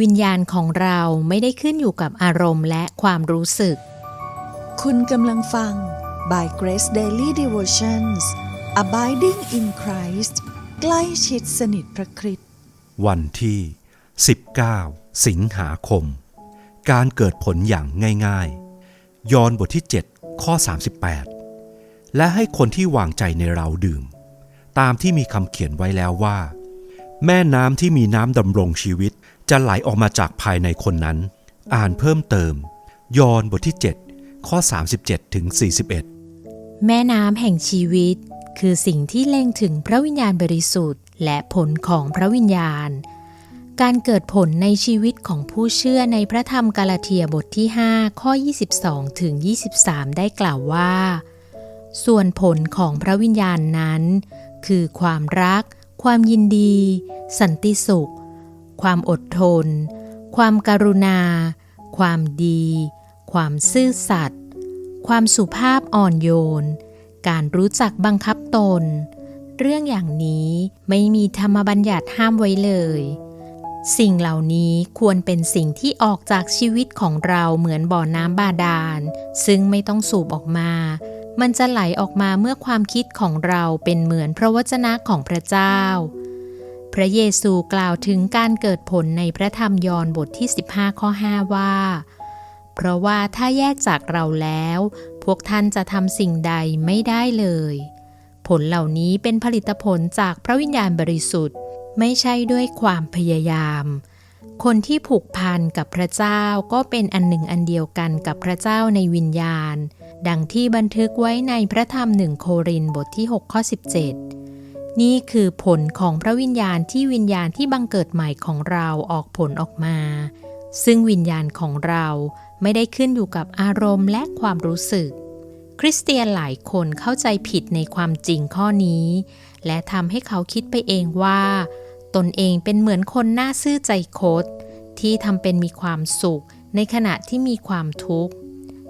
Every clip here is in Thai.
วิญญาณของเราไม่ได้ขึ้นอยู่กับอารมณ์และความรู้สึก คุณกำลังฟัง by Grace Daily Devotions Abiding in Christ ใกล้ชิดสนิทพระคริสต์วันที่ 19 สิงหาคม การเกิดผลอย่างง่ายๆ ยอห์นบทที่ 7 ข้อ 38 และให้คนที่วางใจในเราดื่ม ตามที่มีคำเขียนไว้แล้วว่า แม่น้ำที่มีน้ำดำรงชีวิต จะไหลออกมาจากภายในคนนั้น อ่านเพิ่มเติม ยอห์นบทที่ 7 ข้อ 37ถึง41 แม่น้ำแห่งชีวิต คือสิ่งที่เล็งถึงพระวิญญาณบริสุทธิ์ และผลของพระวิญญาณ การเกิดผลในชีวิตของผู้เชื่อในพระธรรมกาลาเทียบทที่ 5 ข้อ 22ถึง23 ได้กล่าวว่า ส่วนผลของพระวิญญาณนั้น คือความรัก ความยินดี สันติสุข ความอดทน ความการุณา ความดี ความซื่อสัตย์ ความสุภาพอ่อนโยน การรู้จักบังคับตน เรื่องอย่างนี้ไม่มีธรรมบัญญัติห้ามไว้เลย สิ่งเหล่านี้ควรเป็นสิ่งที่ออกจากชีวิตของเราเหมือนบ่อน้ำบาดาล ซึ่งไม่ต้องสูบออกมามันจะไหลออกมาเมื่อความคิดของเราเป็นเหมือนพระวจนะของพระเจ้า พระเยซูกล่าวถึงการเกิดผลในพระธรรมยอห์นบทที่ 15 ข้อ 5 ว่า เพราะว่าถ้าแยกจากเราแล้ว พวกท่านจะทำสิ่งใดไม่ได้เลย ผลเหล่านี้เป็นผลิตผลจากพระวิญญาณบริสุทธิ์ ไม่ใช่ด้วยความพยายาม คนที่ผูกพันกับพระเจ้าก็เป็นอันหนึ่งอันเดียวกันกับพระเจ้าในวิญญาณ ดังที่บันทึกไว้ในพระธรรมหนึ่งโครินบทที่ 6 ข้อ 17 นี่คือผลของพระวิญญาณที่วิญญาณที่บังเกิดใหม่ของเราออกผลออกมา ซึ่งวิญญาณของเราไม่ได้ขึ้นอยู่กับอารมณ์และความรู้สึก คริสเตียนหลายคนเข้าใจผิดในความจริงข้อนี้ และทำให้เขาคิดไปเองว่า ตนเองเป็นเหมือนคนหน้าซื่อใจคดที่ทำเป็นมีความสุขในขณะที่มีความทุกข์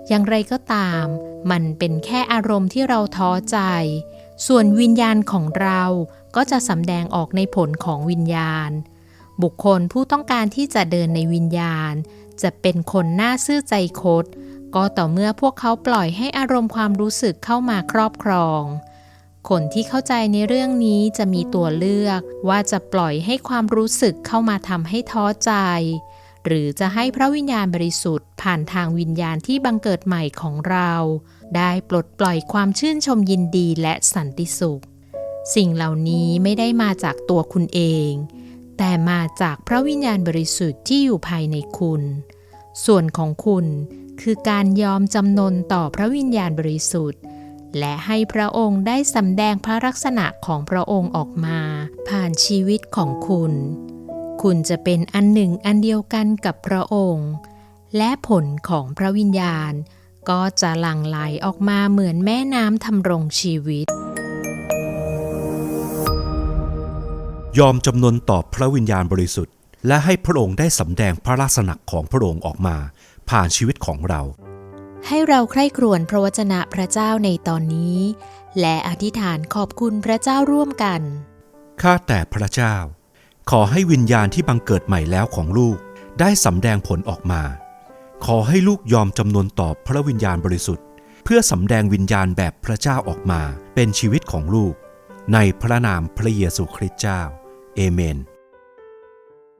อย่างไรก็ตาม มันเป็นแค่อารมณ์ที่เราท้อใจ ส่วนวิญญาณของเราก็จะสำแดงออกในผลของวิญญาณ บุคคลผู้ต้องการที่จะเดินในวิญญาณ จะเป็นคนน้าซื่อใจคดก็ต่อเมื่อพวกเขาปล่อยให้อารมณ์ความรู้สึกเข้ามาครอบครอง คนที่เข้าใจในเรื่องนี้จะมีตัวเลือกว่าจะปล่อยให้ความรู้สึกเข้ามาทำให้ท้อใจ หรือจะให้พระวิญญาณบริสุทธิ์ผ่านทางวิญญาณที่บังเกิดใหม่ของเรา ได้ปลดปล่อยความชื่นชมยินดีและสันติสุข สิ่งเหล่านี้ไม่ได้มาจากตัวคุณเอง แต่มาจากพระวิญญาณบริสุทธิ์ที่อยู่ภายในคุณ ส่วนของคุณคือการยอมจำนนต่อพระวิญญาณบริสุทธิ์ และให้พระองค์ได้สำแดงพระลักษณะของพระองค์ออกมา ผ่านชีวิตของคุณ คุณจะเป็นอันหนึ่งอันเดียวกันกับพระองค์ และผลของพระวิญญาณ ก็จะหลั่งไหลออกมาเหมือนแม่น้ำทำรงชีวิต ยอมจำนนต่อพระวิญญาณบริสุทธิ์ และให้พระองค์ได้สำแดงพระลักษณะของพระองค์ออกมา ผ่านชีวิตของเรา ให้เราใคร่ครวญพระวจนะพระเจ้าในตอนนี้ และอธิษฐานขอบคุณพระเจ้าร่วมกันข้าแต่พระเจ้า ขอให้วิญญาณที่บังเกิดใหม่แล้วของลูกได้สำแดงผลออกมา ขอให้ลูกยอมจำนวนต่อพระวิญญาณบริสุทธิ์ เพื่อสำแดงวิญญาณแบบพระเจ้าออกมาเป็นชีวิตของลูก ในพระนามพระเยซูคริสต์เจ้า เอเมน